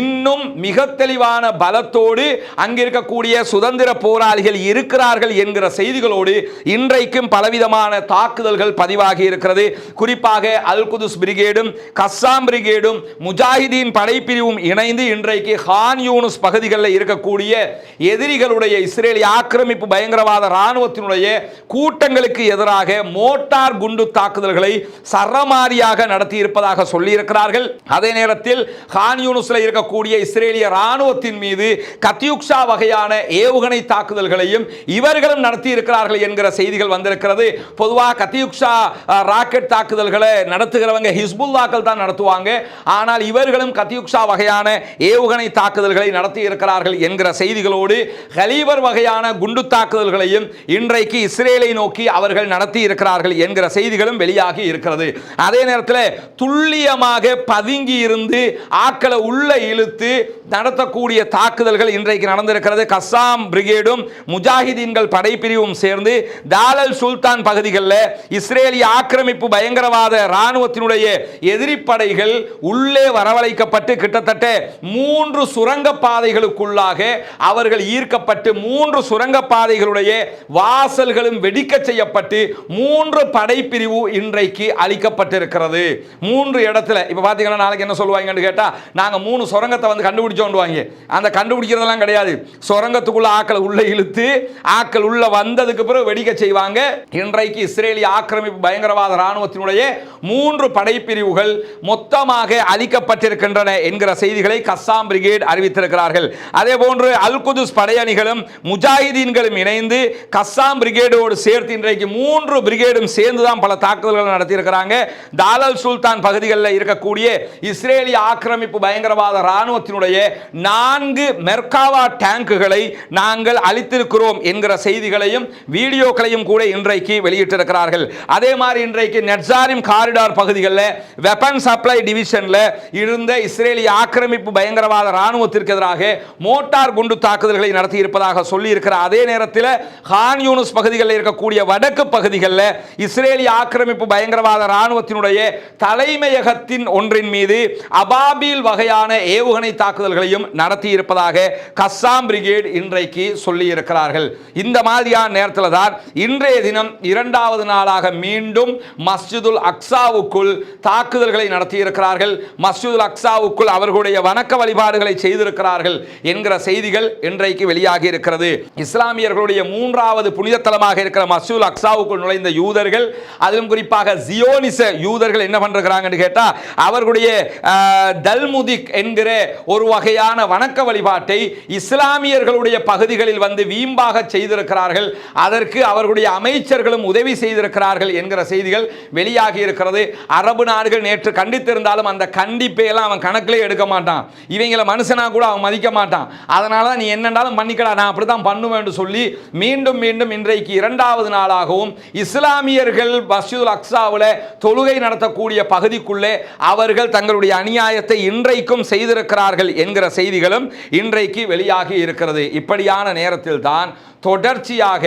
இன்னும் மிக தெளிவான பலத்தோடு அங்கிருக்கக்கூடிய சுதந்திர போராளிகள் இருக்கிறார்கள் என்கிற செய்திகளோடு இன்றைக்கும் பலவிதமான தாக்குதல்கள் பதிவாகி இருக்கிறது. குறிப்பாக அல் குதுஸ் பிரிகேடும் கஸ்ஸாம் பிரிகேடும் முஜாஹிதீன் படைப்பிரிவும் இணைந்து இன்றைக்கு ஹான் யூனுஸ் பகுதிகளில் இருக்கக்கூடிய எதிரிகளுடைய இஸ்ரேலிய ஆக்கிரமிப்பு பயங்கரவாத இராணுவத்தினுடைய கூட்டங்களுக்கு எதிராக மோட்டார் குண்டு தாக்குதல்களை சரமாரியாக நடத்தியிருப்பதாக சொல்லியிருக்கிறார்கள். அதே நேரத்தில் ஹான் யூனுஸ்ல இருக்கக்கூடிய இஸ்ரேலிய இராணுவத்தின் மீது கத்தியுக்ஷா வகையான ஏவுகணை தாக்குதல்களையும் இவர்களும் நடத்தி இருக்கிறார்கள் என்கிற செய்திகள் வந்திருக்கிறது. பொதுவாக கத்தியுக்ஷா ராக்கெட் தாக்குதல்களை நடத்துகிறவங்க ஹிஸ்புல்லாக்கள் தான் நடத்துவாங்க. ஆனால் இவர்களும் கத்தியுக்ஷா வகையான ஏவுகணை தாக்குதல்களை நடத்தி இருக்கிறார்கள் என்கிற செய்திகளோடு ஹலீபர் வகையான குண்டு தாக்குதல்களையும் இன்றைக்கு இஸ்ரேலை நோக்கி அவர்கள் நடத்தி இருக்கிறார்கள் என்கிற செய்திகளும் வெளியாகி இருக்கிறது. அதே நேரத்தில் துள்ளி துல்லியமாக பதுங்கி இருந்து ஆக்களை உள்ள இழுத்து நடத்தக்கூடிய தாக்குதல்கள் இன்றைக்கு நடந்திருக்கிறது. கசாம் பிரிகேடும் முஜாஹிதீன்கள் படைப்பிரிவும் சேர்ந்து தாலல் சுல்தான் பகுதிகளில் இஸ்ரேலிய ஆக்கிரமிப்பு பயங்கரவாத இராணுவத்தினுடைய எதிரிப்படைகள் உள்ளே வரவழைக்கப்பட்டு கிட்டத்தட்ட மூன்று சுரங்க பாதைகளுக்குள்ளாக அவர்கள் ஈர்க்கப்பட்டு மூன்று சுரங்க பாதைகளுடைய வாசல்களும் வெடிக்க செய்யப்பட்டு மூன்று படைப்பிரிவு இன்றைக்கு அளிக்கப்பட்டிருக்கிறது மூன்று இடத்துல. இப்போ பார்த்தீங்கன்னா நாளைக்கு என்ன சொல்லுவாங்கன்னு கேட்டால் நாங்கள் மூணு சுரங்கத்தை வந்து கண்டுபிடிச்சோண்டுவாங்க அந்த கண்டுபிடிக்கிறதெல்லாம் கிடையாது. சுரங்கத்துக்குள்ள ஆக்களை உள்ள இழுத்து ஆக்கள் உள்ள வந்ததுக்கு பிறகு வெடிக்க செய்வாங்க. இன்றைக்கு இஸ்ரேலிய ஆக்கிரமிப்பு பயங்கரவாத ராணுவத்தினுடைய மூன்று படைப்பிரிவுகள் மொத்தமாக அழிக்கப்பட்டிருக்கின்றன என்கிற செய்திகளை கஸ்ஸாம் பிரிகேட் அறிவித்திருக்கிறார்கள். அதே போன்று அல் குதுஸ் படையணிகளும் முஜாஹிதீன்களும் இணைந்து கஸ்ஸாம் பிரிகேடோடு சேர்த்து இன்றைக்கு மூன்று பிரிகேடும் சேர்ந்து தான் பல தாக்குதல்கள் நடத்தியிருக்கிறாங்க. தாலல் சுல்தான் பகுதிகள் பகுதிகளில் இருக்கக்கூடிய இஸ்ரேலிய ஆக்கிரமிப்பு பயங்கரவாத இராணுவத்தினுடைய நான்கு மெர்காவா டேங்குகளை நாங்கள் அளித்திருக்கிறோம் என்கிற செய்திகளையும் வீடியோக்களையும் கூட இன்றைக்கு வெளியிட்டிருக்கிறார்கள். அதே மாதிரி இன்றைக்கு நெட்சாரிம் காரிடார் பகுதிகளில் வெப்பன் சப்ளை டிவிஷனில் இருந்த இஸ்ரேலிய ஆக்கிரமிப்பு பயங்கரவாத இராணுவத்திற்கு எதிராக மோட்டார் குண்டு தாக்குதல்களை நடத்தி இருப்பதாக சொல்லி அதே நேரத்தில் ஹான் யூனுஸ் பகுதிகளில் இருக்கக்கூடிய வடக்கு பகுதிகளில் இஸ்ரேலிய ஆக்கிரமிப்பு பயங்கரவாத இராணுவத்தினுடைய தலைமையக உலகத்தின் ஒன்றின் மீது அபாபில் வகையான ஏவுகணை தாக்குதல்களையும் நடத்தியிருப்பதாக கசாம் கஸ்ஸாம் பிரிகேட் இன்றைக்கு சொல்லி இருக்கிறார்கள் இந்த மாதிரியான நேரத்தில் தான் இன்றைய தினம் இரண்டாவது நாளாக மீண்டும் மஸ்ஜிதுல் அக்ஸாவுக்குள் தாக்குதல்களை நடத்தியிருக்கிறார்கள். மஸ்ஜிதுல் அக்ஸாவுக்குள் அவர்களுடைய வணக்க வழிபாடுகளை செய்திருக்கிறார்கள் என்கிற செய்திகள் இன்றைக்கு வெளியாகி இருக்கிறது. இஸ்லாமியர்களுடைய மூன்றாவது புனித தலமாக இருக்கிற மசூல் அக்ஸாவுக்குள் நுழைந்த யூதர்கள் அதிலும் குறிப்பாக ஜியோனிச யூதர்கள் என்ன பண்ணுறாங்க கேட்டால் அவர்களுடைய தல்முதிக் என்கிற ஒரு வகையான வணக்க வழிபாட்டை இஸ்லாமியர்களுடைய பகுதிகளில் வந்து வீம்பாக செய்திருக்கிறார்கள். அதற்கு அவர்களுடைய அமைச்சர்களும் உதவி செய்திருக்கிறார்கள் என்கிற செய்திகள் வெளியாகி இருக்கிறது. அரபு நாடுகள் நேற்று கண்டித்திருந்தாலும் அந்த கண்டிப்பை எல்லாம் அவன் கணக்கிலே எடுக்க மாட்டான். இவங்களை மனுஷனா கூட அவன் மதிக்க மாட்டான். அதனால தான் நீ என்னண்டாலும் பண்ணிக்கடா நான் அப்படி தான் பண்ணுவேன் சொல்லி மீண்டும் மீண்டும் இன்றைக்கு இரண்டாவது நாளாகவும் இஸ்லாமியர்கள் மஸ்ஜிதுல் அக்ஸாவில் தொழுகை நடத்தக்கூடிய பகுதிக்குள்ளே அவர்கள் தங்களுடைய அநியாயத்தை இன்றைக்கும் செய்திருக்கிறார்கள் என்கிற செய்திகளும் இன்றைக்கு வெளியாகி இருக்கிறது. இப்படியான நேரத்தில் தான் தொடர்ச்சியாக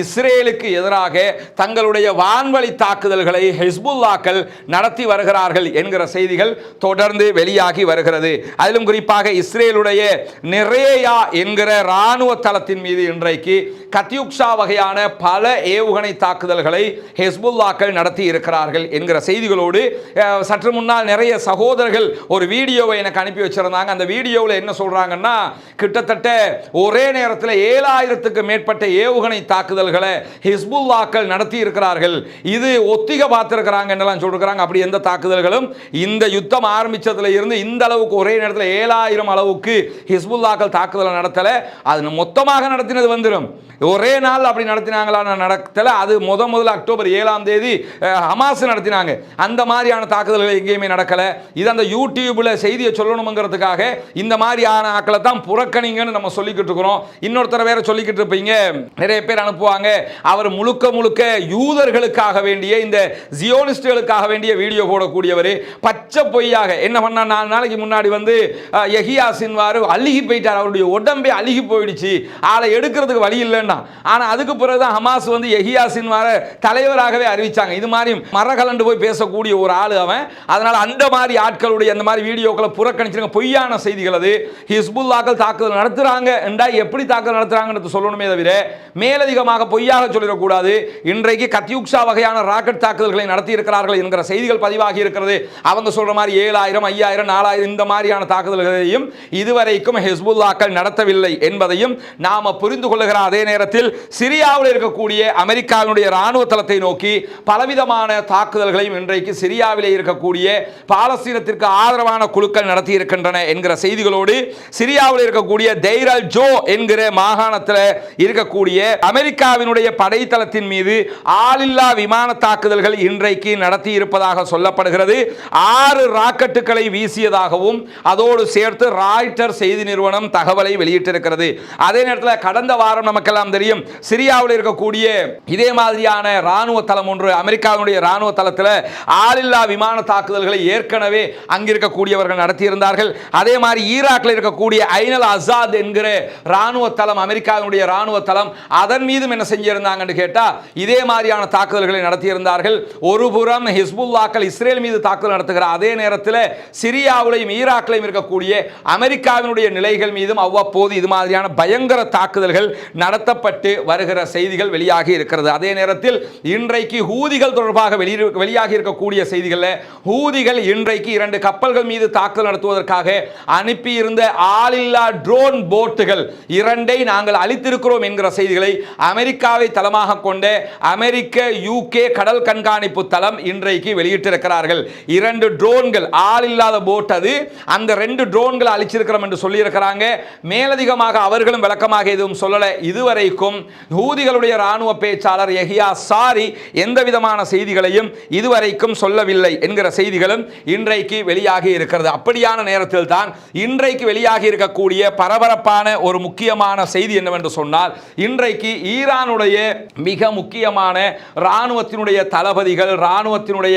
இஸ்ரேலுக்கு எதிராக தங்களுடைய வான்வழி தாக்குதல்களை ஹிஸ்புல்லாக்கள் நடத்தி வருகிறார்கள் என்கிற செய்திகள் தொடர்ந்து வெளியாகி வருகிறது. அதிலும் குறிப்பாக இஸ்ரேலுடைய நிறையா என்கிற இராணுவ தளத்தின் மீது இன்றைக்கு கத்யுக்ஷா வகையான பல ஏவுகணை தாக்குதல்களை ஹெஸ்புல்லாக்கள் நடத்தி இருக்கிறார்கள் என்கிற செய்திகளோடு சற்று முன்னால் நிறைய சகோதரர்கள் ஒரு வீடியோவை எனக்கு அனுப்பி வச்சிருந்தாங்க. அந்த வீடியோவில் என்ன சொல்கிறாங்கன்னா கிட்டத்தட்ட ஒரே நேரத்தில் ஏழாயிரத்துக்கு மேற்பட்ட ஏவுகணை தாக்குதல்களை ஹிஸ்புல்லாக்கள் நடத்தி இருக்கிறார்கள் இது ஒத்திக பார்த்துருக்கிறாங்க என்னெல்லாம் சொல்லிருக்கிறாங்க அப்படி எந்த தாக்குதல்களும் இந்த யுத்தம் ஆரம்பித்ததுல இருந்து இந்த அளவுக்கு ஒரே நேரத்தில் ஏழாயிரம் அளவுக்கு ஹிஸ்புல்லாக்கள் தாக்குதலை நடத்தலை. அது மொத்தமாக நடத்தினது வந்துடும் ஒரே நாள் அப்படி நடத்தினாங்களான்னு நடத்தலை. அது முத முதல்ல அக்டோபர் ஏழாம் தேதி ஹமாஸ் நடத்தினாங்க. அந்த மாதிரியான தாக்குதல் தாக்குதல்கள் எங்கேயுமே நடக்கலை. இது அந்த யூடியூப்பில் செய்தியை சொல்லணுங்கிறதுக்காக இந்த மாதிரியான ஆக்களை தான் புறக்கணிங்கன்னு நம்ம சொல்லிக்கிட்டு இருக்கிறோம். இன்னொருத்தரை வேற சொல்லிக்கிட்டு இருப்பீங்க. நிறைய பேர் அனுப்புவாங்க. அவர் முழுக்க முழுக்க யூதர்களுக்காக வேண்டிய இந்த ஜியோனிஸ்டுகளுக்காக வேண்டிய வீடியோ போடக்கூடியவர். பச்சை பொய்யாக என்ன பண்ணா நாலு நாளைக்கு முன்னாடி வந்து அஹ், சின்வார் அழுகி போயிட்டார். அவருடைய உடம்பே அழுகி போயிடுச்சு. ஆளை எடுக்கிறதுக்கு வழி இல்லைன்னா. ஆனால் அதுக்கு பிறகு தான் ஹமாஸ் வந்து யஹியா வார தலைவராகவே அறிவிச்சாங்க. இது மாதிரி மரகலண்டு போய் பேசக்கூடிய ஒரு ஆள் அவன். அதனால் அந்த மாதிரி ஆட்களுடைய அந்த மாதிரி வீடியோக்களை புறக்கணிச்சிருங்க. பொய்யான செய்திகள் அது. ஹிஸ்புல்லாக்கள் தாக்குதல் நடத்துறாங்க என்றால் எப்படி தாக்குதல் நடத்துறாங்கன்னு சொல்லணுமே தவிர மேலதிகமாக பொய்யாக சொல்லிடக்கூடாது. இன்றைக்கு கத்தியுக்ஷா வகையான ராக்கெட் தாக்குதல்களை நடத்தி இருக்கிறார்கள் என்கிற செய்திகள் பதிவாகி இருக்கிறது. அவங்க சொல்ற மாதிரி ஏழாயிரம் ஐயாயிரம் நாலாயிரம் இந்த மாதிரியான தாக்குதல்களையும் இதுவரைக்கும் ஹிஸ்புல்லாக்கள் நடத்தவில்லை என்பதையும் நாம புரிந்து கொள்ளுகிற அதே நேரத்தில் சிரியாவில் இருக்கக்கூடிய அமெரிக்காவினுடைய ராணுவ தளத்தை நோக்கி பலவிதமான தாக்குதல்களையும் இன்றைக்கு சிரியாவிலே இருக்கக்கூடிய பாலஸ்தீனத்திற்கு ஆதரவான குழுக்கள் நடத்தி இருக்கின்றன என்கிற செய்திகளோடு சிரியாவில் இருக்கக்கூடிய தெய்ரல் ஜோ என்கிற மாகாணத்தில் இருக்கக்கூடிய அமெரிக்காவினுடைய படைத்தளத்தின் மீது ஆளில்லா விமான தாக்குதல்கள் இன்றைக்கு நடத்தி இருப்பதாக சொல்லப்படுகிறது. ஆறு ராக்கெட்டுகளை வீசியதாகவும் அதோடு சேர்த்து ராய்டர் செய்தி நிறுவனம் தகவலை வெளியிட்டிருக்கிறது. அதே நேரத்தில் கடந்த வாரம் நமக்கெல்லாம் தெரியும் சிரியாவில் இருக்கக்கூடிய இதே மாதிரியான ராணுவ தளம் ஒன்று அமெரிக்காவினுடைய ராணுவ தளத்தில் ஆளில்லா விமான தாக்குதல்களை ஏற்கனவே அங்கிருக்கக்கூடியவர்கள் நடத்தியிருந்தார்கள். அதே மாதிரி ஈராக்கில் இருக்கக்கூடிய ஐனல் அசாத் என்கிற ராணுவ தளம் அமெரிக்காவினுடைய ராணுவ தளம் அதன் மீதும் என்ன செஞ்சிருந்தாங்கன்னு கேட்டால் இதே மாதிரியான தாக்குதல்களை நடத்தியிருந்தார்கள். ஒரு புறம் ஹிஸ்புல்லாக்கள் இஸ்ரேல் மீது தாக்குதல் நடத்துகிற அதே நேரத்தில் சிரியாவிலையும் ஈராக்கிலையும் இருக்கக்கூடிய அமெரிக்காவினுடைய நிலைகள் மீதும் அவ்வப்போது இது மாதிரியான பயங்கர தாக்குதல்கள் நடத்தப்பட்டு வருகிற செய்திகள் வெளியாகி இருக்கிறது. அதே நேரத்தில் இன்றைக்கு ஹூதிகள் தொடர்பாக வெளியிரு வெளியாகி இருக்கக்கூடிய செய்திகளில் ஹூதிகள் இன்றைக்கு இரண்டு கப்பல்கள் மீது தாக்குதல் நடத்துவதற்காக அனுப்பியிருந்த ஆளில்லா ட்ரோன் போட்டுகள் இரண்டை நாங்கள் அளித்திருக்கிறோம் என்கிற செய்திகளை அமெரிக்காவை தளமாக கொண்ட அமெரிக்க யூகே கடல் கண்காணிப்பு தளம் இன்றைக்கு வெளியிட்டிருக்கிறார்கள். இரண்டு ட்ரோன்கள் ஆள் இல்லாத போட் அது. அந்த ரெண்டு ட்ரோன்களை அழிச்சிருக்கிறோம் என்று சொல்லியிருக்கிறாங்க. மேலதிகமாக அவர்களும் விளக்கமாக எதுவும் சொல்லலை. இதுவரைக்கும் ஹூதிகளுடைய ராணுவ பேச்சாளர் எஹியா சாரி எந்த விதமான செய்திகளையும் இதுவரைக்கும் சொல்லவில்லை என்கிற என்கிற செய்திகளும் இன்றைக்கு வெளியாகி இருக்கிறது. அப்படியான நேரத்தில் தான் இன்றைக்கு வெளியாகி இருக்கக்கூடிய பரபரப்பான ஒரு முக்கியமான செய்தி என்னவென்று சொன்னால் இன்றைக்கு ஈரானுடைய மிக முக்கியமான இராணுவத்தினுடைய தளபதிகள் இராணுவத்தினுடைய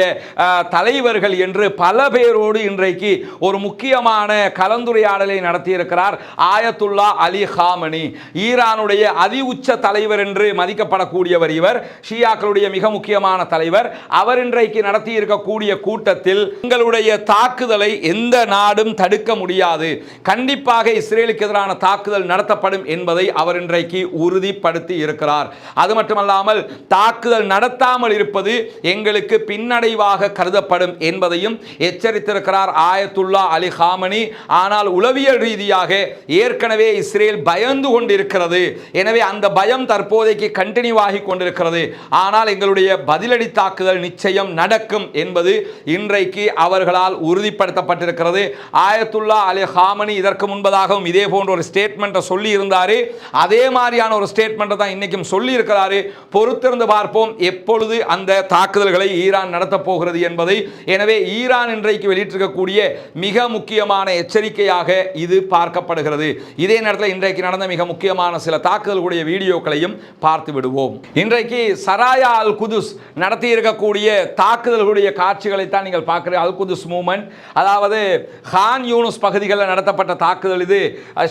தலைவர்கள் என்று பல பேரோடு இன்றைக்கு ஒரு முக்கியமான கலந்துரையாடலை நடத்தியிருக்கிறார் ஆயத்துல்லா அலி ஹாமனி. ஈரானுடைய அதி உச்ச தலைவர் என்று மதிக்கப்படக்கூடியவர் இவர் ஷியாக்களுடைய மிக முக்கியமான தலைவர். அவர் இன்றைக்கு நடத்தி இருக்கக்கூடிய கூட்டத்தில் எங்களுடைய தாக்குதலை எந்த நாடும் தடுக்க முடியாது. கண்டிப்பாக இஸ்ரேலுக்கு எதிரான தாக்குதல் நடத்தப்படும் என்பதை அவர் இன்றைக்கு உறுதிப்படுத்தி இருக்கிறார். அது மட்டுமல்லாமல் தாக்குதல் நடத்தாமல் இருப்பது எங்களுக்கு பின்னடைவாக கருதப்படும் என்பதையும் எச்சரித்திருக்கிறார் ஆயத்துல்லா அலி ஹாமனி. ஆனால் உளவியல் ரீதியாக ஏற்கனவே இஸ்ரேல் பயந்து கொண்டிருக்கிறது. எனவே அந்த பயம் தற்போதைக்கு கண்டினியூ ஆகி கொண்டிருக்கிறது. ஆனால் எங்களுடைய பதிலடி தாக்குதல் நிச்சயம் நடக்கும் என்பது இன்றைக்கு அவர்களால் உறுதிப்படுத்தப்பட்டிருக்கிறது. ஆயத்துல்லா அலி ஹாமனி இதற்கு முன்பதாகவும் இதே போன்ற ஒரு ஸ்டேட்மெண்ட்டை சொல்லி இருந்தாரு அதே மாதிரியான ஒரு ஸ்டேட்மெண்ட்டை தான் இன்றைக்கும் சொல்லி இருக்கிறாரு பொறுத்திருந்து பார்ப்போம் எப்பொழுது அந்த தாக்குதல்களை ஈரான் நடத்தப் போகிறது என்பதை. எனவே ஈரான் இன்றைக்கு வெளியிட்டிருக்கக்கூடிய மிக முக்கியமான எச்சரிக்கையாக இது பார்க்கப்படுகிறது. இதே நேரத்தில் இன்றைக்கு நடந்த மிக முக்கியமான சில தாக்குதல்களுடைய வீடியோக்களையும் பார்த்து விடுவோம். இன்றைக்கு சராயா அல் குதுஸ் நடத்தி இருக்கக்கூடிய தாக்குதல்களுடைய காட்சிகளை தான் நீங்கள் பார்க்குற அல்குதுஸ் மூமெண்ட். அதாவது ஹான் யூனுஸ் பகுதிகளில் நடத்தப்பட்ட தாக்குதல் இது.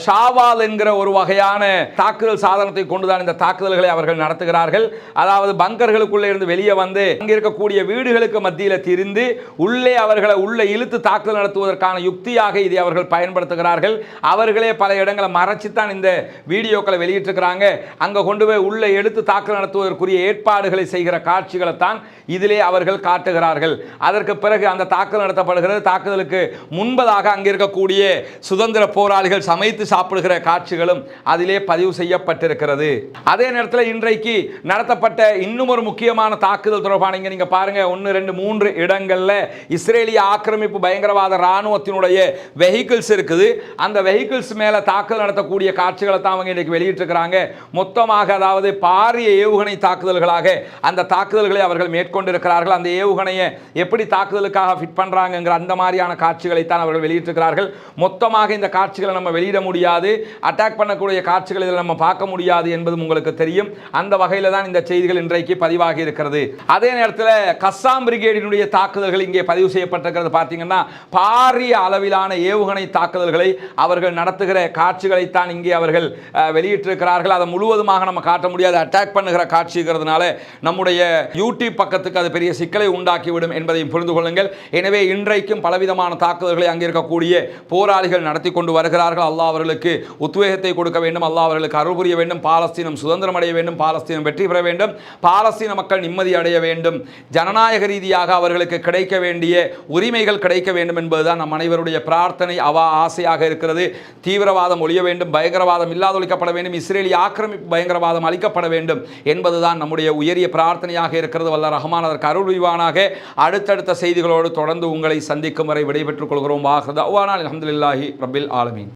ஷாவால் என்கிற ஒரு வகையான தாக்குதல் சாதனத்தை கொண்டுதான் இந்த தாக்குதல்களை அவர்கள் நடத்துகிறார்கள். அதாவது பங்கர்களுக்குள்ளே இருந்து வெளியே வந்து அங்கே இருக்கக்கூடிய வீடுகளுக்கு மத்தியில் திரிந்து உள்ளே அவர்களை உள்ளே இழுத்து தாக்குதல் நடத்துவதற்கான யுக்தியாக இதை அவர்கள் பயன்படுத்துகிறார்கள். அவர்களே பல இடங்களை மறைச்சித்தான் இந்த வீடியோக்களை வெளியிட்டிருக்கிறாங்க. அங்கே கொண்டு போய் உள்ளே எடுத்து தாக்குதல் நடத்துவதற்குரிய ஏற்பாடுகளை செய்கிற காட்சிகளை தான் இதிலே அவர்கள் காட்டுகிறார்கள். அதற்கு பிறகு அந்த தாக்குதல் நடத்தப்படுகிறது. தாக்குதலுக்கு முன்பதாக அங்கே இருக்கக்கூடிய சுதந்திர போராளிகள் சமைத்து சாப்பிடுகிற காட்சிகளும் அதிலே பதிவு செய்யப்பட்டிருக்கிறது. அதே நேரத்தில் இன்றைக்கு நடத்தப்பட்ட இன்னும் ஒரு முக்கியமான தாக்குதல் தொடர்பான நீங்க பாருங்க. ஒன்று ரெண்டு மூன்று இடங்கள்ல இஸ்ரேலிய ஆக்கிரமிப்பு பயங்கரவாத ராணுவத்தினுடைய வெஹிக்கிள்ஸ் இருக்குது. அந்த வெஹிக்கிள்ஸ் மேல தாக்குதல் நடத்தக்கூடிய காட்சிகளை தான் அவங்க இன்றைக்கு வெளியிட்டிருக்கிறாங்க. மொத்தமாக அதாவது பாரிய ஏவுகணை தாக்குதல்களாக அந்த தாக்குதல்களை அவர்கள் மேற்கொண்டிருக்கிறார்கள். அந்த ஏவுகணையை எப்படி தாக்குதலுக்காக ஃபிட் பண்ணுறாங்கங்கிற அந்த மாதிரியான காட்சிகளை தான் அவர்கள் வெளியிட்டிருக்கிறார்கள். மொத்தமாக இந்த காட்சிகளை நம்ம வெளியிட முடியாது. அட்டாக் பண்ணக்கூடிய காட்சிகளை இதில் நம்ம பார்க்க முடியாது என்பதும் உங்களுக்கு தெரியும். அந்த வகையில் தான் இந்த செய்திகள் இன்றைக்கு பதிவாகி இருக்கிறது. அதே நேரத்தில் கஸ்ஸாம் பிரிகேடினுடைய தாக்குதல்கள் இங்கே பதிவு செய்யப்பட்டிருக்கிறது. பார்த்தீங்கன்னா பாரிய அளவிலான ஏவுகணை தாக்குதல்களை அவர்கள் நடத்துகிற காட்சிகளைத்தான் இங்கே அவர்கள் வெளியிட்டிருக்கிறார்கள். அதை முழுவதுமாக நம்ம காட்ட முடியாது. அட்டாக் பண்ணுகிற காட்சிங்கிறதுனால நம்முடைய யூடியூப் பக்கத்துக்கு அது பெரிய சிக்கலை உண்டாக்கிவிடும் என்பதையும் புரிந்து புரிந்து கொள்ளுங்கள். எனவே இன்றைக்கும் பலவிதமான தாக்குதல்களை அங்கே இருக்கக்கூடிய போராளிகள் நடத்தி கொண்டு வருகிறார்கள். அல்லாஹ் அவர்களுக்கு உத்வேகத்தை கொடுக்க வேண்டும். அல்லாஹ் அவர்களுக்கு அருள் புரிய வேண்டும். பாலஸ்தீனம் சுதந்திரம் அடைய வேண்டும். பாலஸ்தீனம் வெற்றி பெற வேண்டும். பாலஸ்தீன மக்கள் நிம்மதி அடைய வேண்டும். ஜனநாயக ரீதியாக அவர்களுக்கு கிடைக்க வேண்டிய உரிமைகள் கிடைக்க வேண்டும் என்பதுதான் நம் அனைவருடைய பிரார்த்தனை. அவா ஆசையாக இருக்கிறது. தீவிரவாதம் ஒழிய வேண்டும். பயங்கரவாதம் இல்லாதொழிக்கப்பட வேண்டும். இஸ்ரேலிய ஆக்கிரமிப்பு பயங்கரவாதம் அளிக்கப்பட வேண்டும் என்பதுதான் நம்முடைய உயரிய பிரார்த்தனையாக இருக்கிறது. வல்ல ரஹ்மான் அதற்கு அருள் புரிவானாக. அடுத்தடுத்த செய்திகளோடு தொடர்ந்து உங்களை சந்திக்கும் வரை விடைபெற்றுக் கொள்கிறோம். ஆகிறது அவ்வானால் அஹமதுல்லாஹி ரபில் ஆலமீன்.